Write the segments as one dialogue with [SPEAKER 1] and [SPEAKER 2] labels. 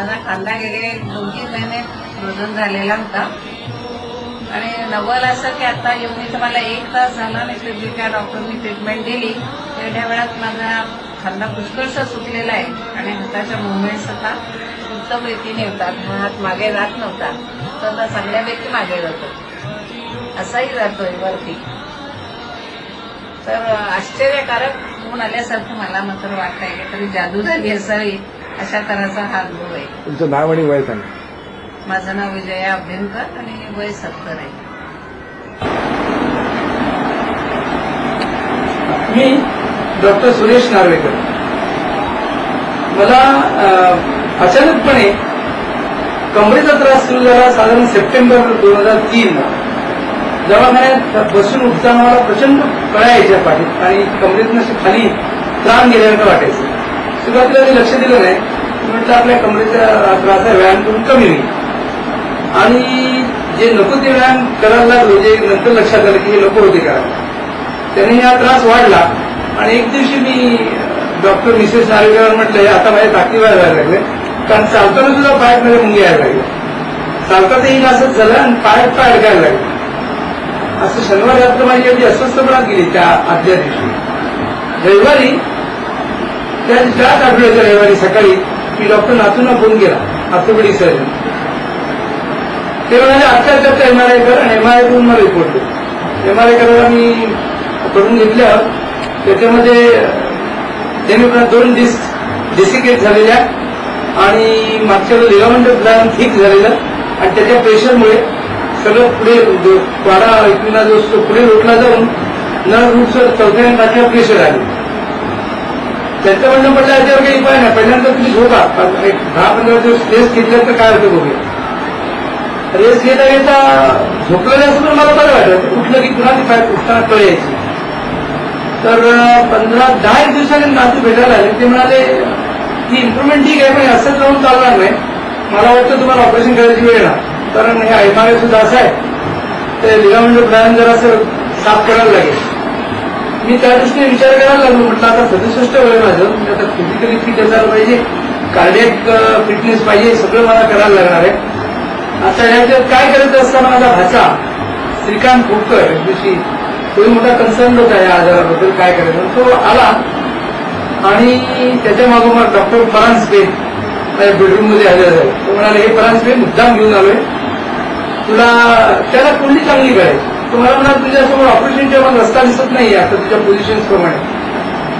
[SPEAKER 1] माझा खांदा गेले. दोन तीन महिने फ्रोझन झालेला होता. आणि नवल असं की आता येऊन इथं मला एक तास झाला नाही तर त्या डॉक्टरनी ट्रीटमेंट दिली. तेवढ्या वेळात माझा खांदा पुष्कळसा सुटलेला आहे. आणि हाताच्या मुवमेंट्स आता उत्तम रीतीने होतात. हात मागे जात नव्हता. तर आता सगळ्यापैकी मागे जातो. असाही जातोय वरती. तर आश्चर्यकारक होऊन आल्यासारखं मला मात्र वाटतंय. की तरी जादू झाली असावी. अशा तऱ्हेचा हा अनुभव आहे.
[SPEAKER 2] तुमचं नाव आणि वय सांगा.
[SPEAKER 1] माझं नाव विजया अभ्यंकर आणि वय सत्तर आहे.
[SPEAKER 3] मी डॉक्टर सुरेश नार्वेकर. मला अ, अचानकपणे कमरेचा त्रास सुरू झाला साधारण सप्टेंबर दोन हजार तीन दवाखान्यात बसून उठताना मला प्रचंड कळा यायच्या पाठीत आणि कमरेतनं अशी खाली त्राण गेल्यानंतर वाटायचं. सुरुवातीला मी लक्ष दिलं नाही. म्हटलं आपल्या कमरेचा त्रास आहे व्यायाम करून कमी होईल. आणि जे नको ते व्यायाम करायला लागलो जे नंतर लक्षात आलं की हे नको होते करायला त्याने हा त्रास वाढला. आणि एक दिवशी मी डॉक्टर मिसेस नार्वेकर म्हटलं आता माझ्या ताकदी व्हायला लागले. कारण चालताना सुद्धा पायात माझ्या मुंगी यायला लागल्या चालतातही असंच झालं आणि पायात पाय अडकायला लागले. असं शनिवार रात्र माझी एवढी अस्वस्थपणा गेली त्या आदल्या दिवशी. रविवारी त्याच आठवड्याच्या रविवारी सकाळी मी डॉक्टर नातूंना फोन केला. ऑर्थोपेडिक सर्जन ते म्हणाले आजच्या आजच्या एम आर आय कर आणि एम आर आय करून मला रिपोर्ट दे. एम आर आय करायला मी करून घेतलं त्याच्यामध्ये त्यांनी दोन डिस्क डिसिकेट झालेल्या आणि मागच्या लिगामेंट प्लॅन ठीक झालेलं. आणि त्याच्या प्रेशरमुळे सगळं पुढे जो वाडा एकविना जो असतो पुढे रोटला जाऊन नर रूटचं चौथ्या प्रेशर आले. त्यांचं म्हणणं पडलं याच्यावर काही उपाय नाही. पहिल्यांदा तुम्ही झोपा. एक दहा पंधरा दिवस रेस्ट घेतल्या तर काय होतं बघूया. रेस्ट घेता घेता झोपलेलं असं तर मला बरं वाटत. उठलं की पुन्हा ती पाय उठताना कळ यायची तर पंधरा दहा एक दिवसांनी नातू भेटायला आले. ते म्हणाले की इम्प्रुव्हमेंट ठीक आहे पण असंच जाऊन चालणार नाही. मला वाटतं तुम्हाला ऑपरेशन करायची वेळ ना कारण हे ऐकणारे सुद्धा असं आहे. ते लिगामेंट प्लॅन जरा असं साफ करायला लागेल. मी त्या दृष्टीने विचार करायला लागलो म्हटलं आता सदुसष्ट वय माझं मी आता फिजिकली फिट असायला पाहिजे कार्डियक फिटनेस पाहिजे सगळं मला करायला लागणार आहे. आता ह्याच्यात काय करत असताना माझा भाचा श्रीकांत खोपकर दिवशी तोही मोठा कन्सर्न होता या आजाराबद्दल काय करायचं तो आला आणि त्याच्या मागोमाग डॉक्टर परांजपे माझ्या बेडरूममध्ये झाले तो म्हणाले हे परांजपे मुद्दाम घेऊन आलोय. तुला त्याला कुंडली चांगली करायची तुम्हाला म्हणा तुझ्यासमोर ऑपरेशन जेव्हा रस्ता दिसत नाही आता तुझ्या पोझिशन्स प्रमाणे.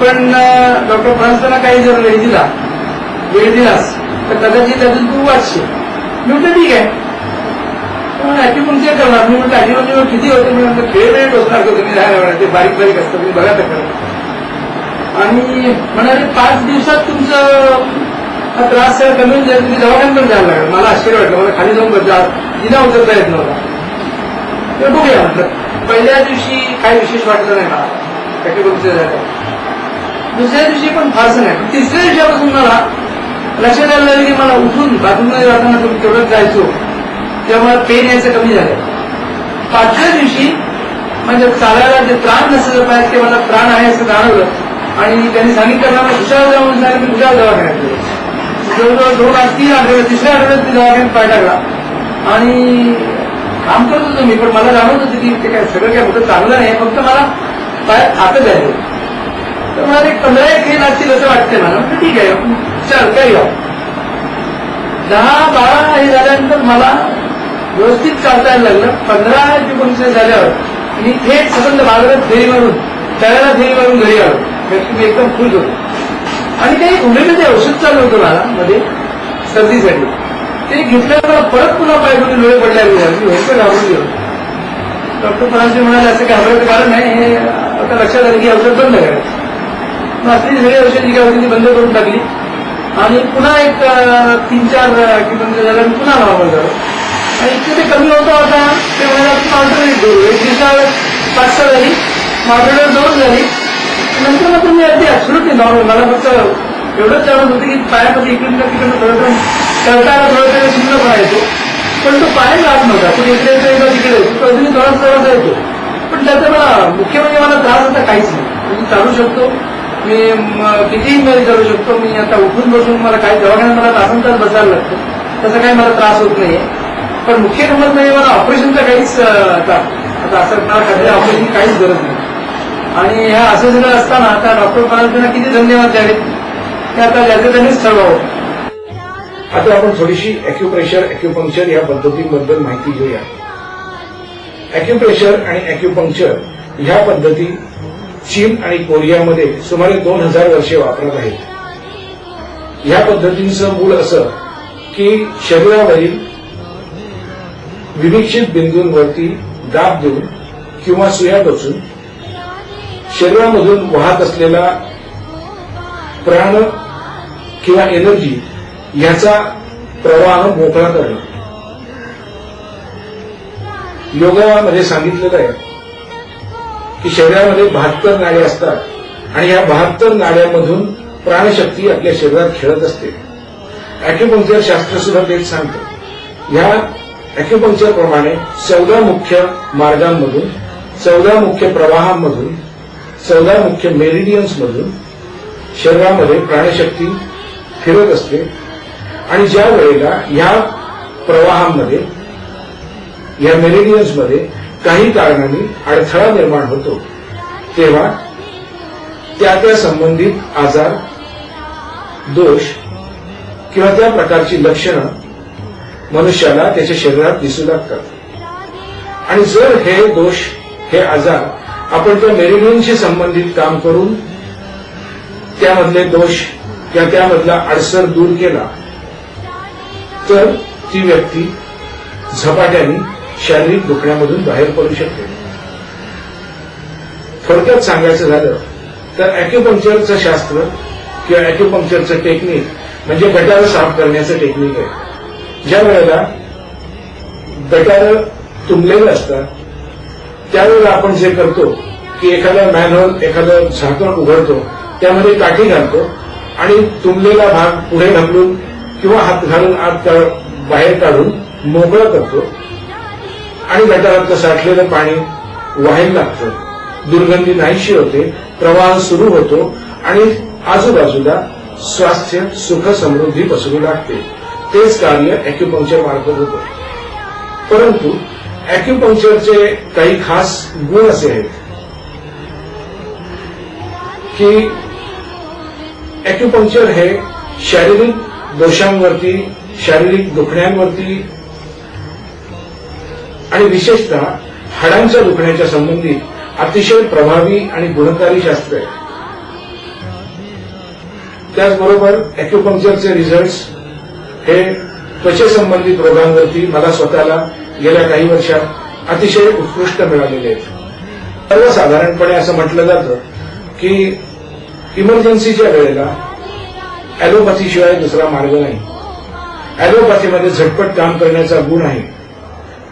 [SPEAKER 3] पण डॉक्टर फरांसना काही जर वेळ दिला वेळ दिलास तर कदाचित त्यातून तू वाचशील. मी म्हटलं ठीक आहे. ॲक्युपंक्चर करणार. मी म्हटलं ॲक्युपंक्चर किती होते? मी म्हटलं खेळ वेळ टोचणार का तुम्ही राहायला म्हणा ते बारीक बारीक असतं. तुम्ही बघा तर आणि म्हणाले पाच दिवसात तुमचं हा त्रास कमी होऊन जाईल. तुम्ही दवाखान्यात पण जायला लागेल. मला आश्चर्य वाटलं. मला खाली जाऊन बघा जिना उतरता येत नव्हता तर बघूया. म्हटलं पहिल्या दिवशी काही विशेष वाटलं नाही मला. त्याची झालं. दुसऱ्या दिवशी पण फारसं नाही. तिसऱ्या दिवशीपासून मला लक्षात आलं लागलं की मला उठून बाथरूममध्ये जाताना तुम्ही तेवढंच जायचो. तेव्हा पेन यायचं कमी झालं. पाचव्या दिवशी म्हणजे चालायला जे प्राण नसलं पाहिजे ते मला प्राण आहे असं जाणवलं. आणि त्यांनी सांगितलं मला हुशार जाऊन झालं मी हुशार दवाखान्यात गेलो. जवळजवळ दोन आठ तीन आठवड्यात तिसऱ्या आठवड्यात मी दवाखान्यात पाय टाकला. आणि काम करत होतो मी पण मला जाणवत होतं की ते काय सगळं काय होतं चांगलं नाही फक्त मला बाहेर खातं आहे तर मला एक पंधरा एक हे लागतील असं वाटतंय मला. म्हणजे ठीक आहे चल काय घ्या दहा बारा हे झाल्यानंतर मला व्यवस्थित चालता यायला लागलं. पंधरा एकोणीस झाल्यावर मी थेट संबंध बाजारात फेरी मारून तळ्याला फेरी मारून घरी आलो. कारण मी एकदम खुश होतो. आणि काही होमिओपॅथी औषध चालू होतं मला मध्ये सर्दीसाठी. ते घेतल्यानंतर परत पुन्हा पायगुडी डोळे पडल्या मी भयंकर घाबरून गेलो. डॉक्टर परांजपे म्हणाले असं घाबरायचं कारण नाही हे आता लक्षात आलं की औषध बंद करायचं मग असली सगळी औषध जी काय होती ती बंद करून टाकली. आणि पुन्हा एक तीन चार किलोमीटर झालं पुन्हा नॉर्मल झालं. आणि इतकं ते कमी होतं आता ते म्हणाले आपण ऑल्टरनेट करू. एक दिवसाला पाच सहा झाली ऑल्टरनेट दोन झाली. नंतर मग तुम्ही अगदी ऍब्सोल्युटली नॉर्मल मला फक्त एवढंच जाणवत होतं की पायामध्ये इकडून तिकडनं थोडं थोडं चढताना थोडं थोडं शिल्लक पण तो पाय जात नव्हता. पण इकडे एकदा तिकडे. तो अजूनही थोडासा थोडासा येतो पण त्याचा मला मुख्य म्हणजे मला त्रास आता काहीच नाही. मी चालू शकतो. मी कितीही मेल करू शकतो. मी आता उठून बसून मला काही दवाखान्यात मला तासन तास बसायला लागतं. तसा काही मला त्रास होत नाहीये. पण मुख्य गमत म्हणजे मला ऑपरेशनचा काहीच आता आता असं मला खात्री ऑपरेशन काहीच गरज नाही. आणि ह्या असं सगळं असताना आता डॉक्टर महाराजांना किती धन्यवाद द्यावेत. ते आता ज्याचे त्यांनीच ठरवावं
[SPEAKER 2] आता आपण थोडीशी अॅक्युप्रेशर अॅक्युपंक्चर या पद्धतींबद्दल माहिती घेऊया. अॅक्युप्रेशर आणि अॅक्युपंक्चर ह्या पद्धती चीन आणि कोरियामध्ये सुमारे दोन हजार वर्षे वापरत आहेत. या पद्धतींचं मूळ असं की शरीरावरील विनिश्चित बिंदूंवरती दाब देऊन किंवा सुया टोचून शरीरामधून वाहत असलेला प्राण किंवा एनर्जी याचा प्रवाह मोकळा करणं. योगामध्ये सांगितलेलं आहे की शरीरामध्ये बहात्तर नाडे असतात आणि या बहात्तर नाड्यांमधून प्राणशक्ती आपल्या शरीरात खेळत असते. अॅक्युपंक्चर शास्त्र सुद्धा तेच सांगतं. ह्या अॅक्युपंक्चर प्रमाणे चौदा मुख्य मार्गांमधून चौदा मुख्य प्रवाहांमधून चौदा मुख्य मेरिडियन्समधून शरीरामध्ये प्राणशक्ती फिरत असते. आणि ज्या वेळेला ह्या प्रवाहामध्ये या मेरेडियन्समध्ये काही कारणाने अडथळा निर्माण होतो तेव्हा त्या त्या संबंधित आजार दोष किंवा त्या प्रकारची लक्षणं मनुष्याला त्याच्या शरीरात दिसू लागतात. आणि जर हे दोष हे आजार आपण त्या मेरेडियनशी संबंधित काम करून त्यामधले दोष किंवा त्यामधला अडसर दूर केला तर ती व्यक्ती झपाट्याने शारीरिक दुखण्यामधून बाहेर पडू शकते. थोडक्यात सांगायचं झालं तर अॅक्युपंक्चरचं शास्त्र किंवा अॅक्युपंक्चरचं टेक्निक म्हणजे गटार साफ करण्याचं टेक्निक आहे. ज्या वेळेला गटार तुंबलेलं असतात त्यावेळेला आपण जे करतो की एखादा मॅनहोल एखादं झाकण उघडतो त्यामध्ये काठी घालतो आणि तुंबलेला भाग पुढे ढकलून किंवा हात घालून आत बाहेर काढून मोकळं करतो. आणि गटारातलं साठलेलं पाणी व्हायला लागतं. दुर्गंधी नाहीशी होते प्रवाह सुरू होतो आणि आजूबाजूला स्वास्थ्य सुख समृद्धी पसरू लागते. तेच कार्य अॅक्युपंक्चर मार्फत होतं. परंतु अॅक्युपंक्चरचे काही खास गुण असे आहेत की अॅक्युपंक्चर हे शारीरिक दोषांवरती शारीरिक दुखण्यांवरती आणि विशेषतः हाडांच्या दुखण्याच्या संबंधित अतिशय प्रभावी आणि गुणकारी शास्त्र आहे. त्याचबरोबर अॅक्युपंक्चरचे रिझल्ट्स हे त्वचेसंबंधित रोगांवरती मला स्वतःला गेल्या काही वर्षात अतिशय उत्कृष्ट मिळालेले आहेत. सर्वसाधारणपणे असं म्हटलं जातं की इमर्जन्सीच्या वेळेला ॲलोपॅथीशिवाय दुसरा मार्ग नाही. ॲलोपॅथीमध्ये झटपट काम करण्याचा गुण आहे.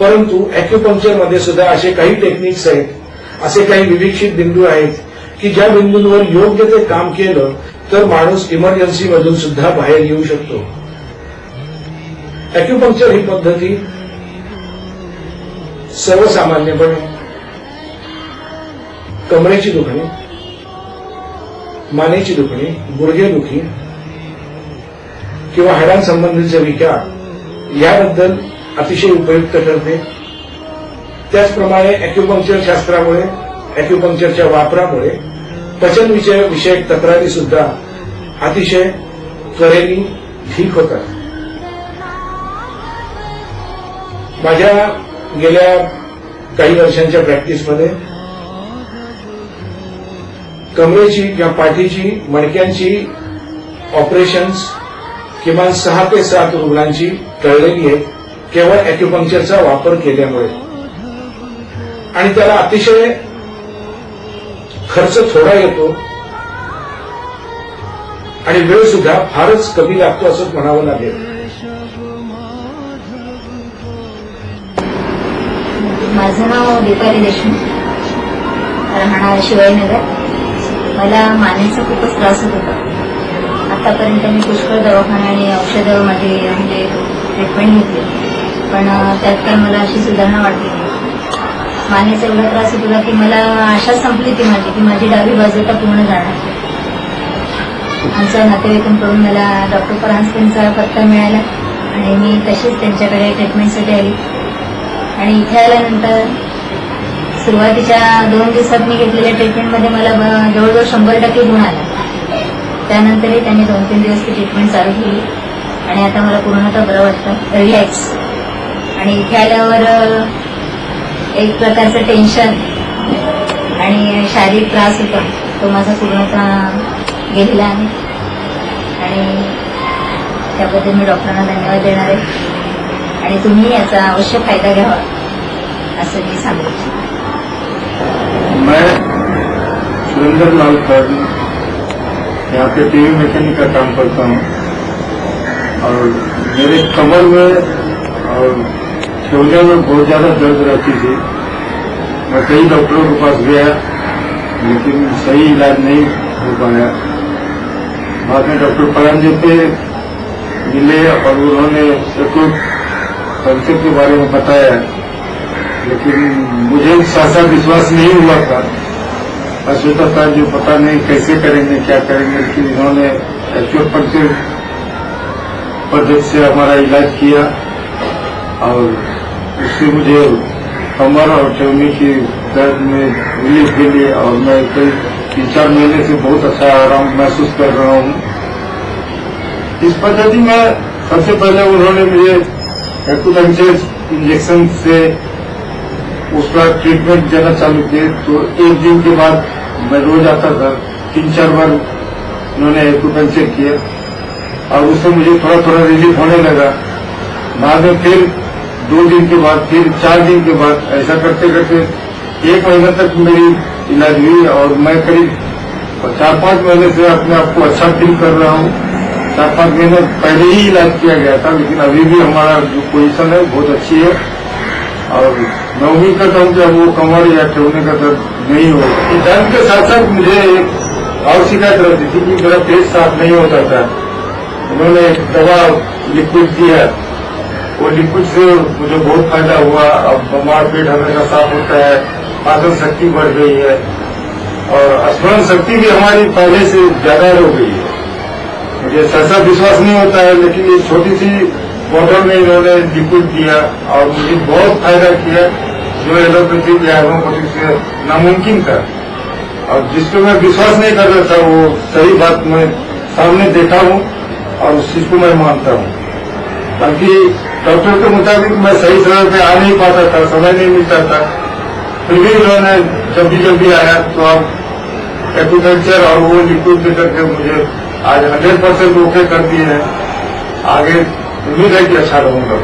[SPEAKER 2] परंतु अॅक्युपंक्चरमध्ये सुद्धा असे काही टेक्निक्स आहेत असे काही विविक्षित बिंदू आहेत की ज्या बिंदूंवर योग्य ते काम केलं तर माणूस इमर्जन्सीमधून सुद्धा बाहेर येऊ शकतो. अॅक्युपंक्चर ही पद्धती सर्वसामान्यपणे कमरेची दुखणे मानेची दुखणे गुडघेदुखी किंवा हाडांसंबंधीचे विकार याबद्दल अतिशय उपयुक्त ठरते. त्याचप्रमाणे अॅक्युपंक्चर शास्त्रामुळे अॅक्युपंक्चरच्या वापरामुळे पचन विषय विषयक तक्रारी सुद्धा अतिशय त्वरेने ठीक होतात. माझ्या गेल्या काही वर्षांच्या प्रॅक्टिसमध्ये कमरेची किंवा पाठीची मणक्यांची ऑपरेशन्स किमान सहा ते सात रुग्णांची टळलेली आहे. केवळ अॅक्युपंक्चरचा वापर केल्यामुळे. आणि त्याला अतिशय खर्च थोडा येतो. आणि वेळ सुद्धा फारच कमी लागतो असंच म्हणावं लागेल.
[SPEAKER 4] माझं नाव दीपाली देशमुख. राहणार शिवाजीनगर. मला मानेचा खूपच त्रास होत होता. आतापर्यंत मी पुष्कळ दवाखाने आणि औषधं माझे म्हणजे ट्रीटमेंट घेतली. पण त्यात काय मला अशी सुधारणा वाटली नाही. मानेचा एवढा त्रास होत होता की मला आशा संपली ती माझी की माझी डावी बाजू आता पूर्ण जाणार आमच्या नातेवाईकांकडून मला डॉक्टर परांजपेंचा पत्ता मिळाला आणि मी तशीच त्यांच्याकडे ट्रीटमेंटसाठी आली. आणि इथे आल्यानंतर सुरुवातीच्या दोन दिवसात मी घेतलेल्या ट्रीटमेंटमध्ये मला ब- जवळजवळ शंभर टक्के गुण आला. त्यानंतरही त्यांनी दोन तीन दिवस ती ट्रीटमेंट चालू केली. आणि आता मला पूर्णतः बरं वाटतं. रिलॅक्स आणि इथे आल्यावर एक प्रकारचं टेन्शन आणि शारीरिक त्रास होता. तो माझा पूर्णतः गेलेला आहे. आणि त्याबद्दल मी डॉक्टरांना धन्यवाद देणार आहे. आणि तुम्ही याचा अवश्य फायदा घ्यावा असं मी सांगू इच्छिते
[SPEAKER 5] यहाँ पे टीवी मैकेनिक का काम करता हूँ। और मेरे कमर में और ठेवने में बहुत ज़्यादा दर्द रहती थी। मैं कई डॉक्टरों के पास गया, लेकिन सही इलाज नहीं हो पाया। बाद में डॉक्टर परांजे पे मिले और उन्होंने एक कंसेप्ट के बारे में बताया। लेकिन मुझे साथ विश्वास नहीं हुआ था। सोचा था जो, पता नहीं कैसे करेंगे, क्या करेंगे, लेकिन इन्होंने एक्चुअल पद्धति से हमारा इलाज किया और उससे मुझे कमर और चौनी की दर्द में रिलीफ मिली और मैं कई तीन चार महीने से बहुत अच्छा आराम महसूस कर रहा हूँ। इस पद्धति में सबसे पहले उन्होंने मुझे एक्यूपेंचर इंजेक्शन से उसका ट्रीटमेंट देना चालू किए तो एक दिन के बाद मैं रोज आता था। तीन, चार बार उन्होंने एक्यूपेंचर किया और उससे मुझे थोड़ा थोड़ा रिलीफ होने लगा। बाद में फिर दो दिन के बाद, फिर चार दिन के बाद ऐसा करते करते एक महीने तक मेरी इलाज हुई और मैं करीब चार पाँच महीने से अपने आप को अच्छा फील कर रहा हूँ। चार पाँच महीने पहले ही इलाज किया गया था, लेकिन अभी भी हमारा जो पोजीशन है, बहुत अच्छी है। और मैं का करता जब वो कमर या ठेवने का दर्द नहीं हो दर्द के साथ साथ मुझे एक और शिकायत रहती थी कि मेरा पेट साफ़ नहीं होता था उन्होंने एक दवा लिक्विड दिया वो लिक्विड से मुझे बहुत फ़ायदा हुआ। अब बमार पेट हमेशा साफ़ होता है पाचन शक्ति बढ़ गई है, और स्मरण शक्ति भी हमारी पहले से ज़्यादा हो गई है। मुझे सहसा विश्वास नहीं होता है, लेकिन ये छोटी सी बॉटल में इन्होंने लिक्विड दिया और मुझे बहुत फ़ायदा किया। जो एलोपैथी या होम्योपैथी से नामुमकिन था। और जिसको मैं विश्वास नहीं कर रहा था, वो सही बात मैं सामने देखा हूँ और उस चीज़ को मैं मानता हूँ। बल्कि डॉक्टर के मुताबिक मैं सही समय पे आ नहीं पाता था, समय नहीं मिलता था। फिर भी उन्होंने जल्दी जल्दी आया तो अब एक्यूपेंचर और वो लिक्विड दे करके मुझे आज हंड्रेड परसेंट ओके कर दिए हैं। आगे उम्मीद है कि अच्छा रहूँगा।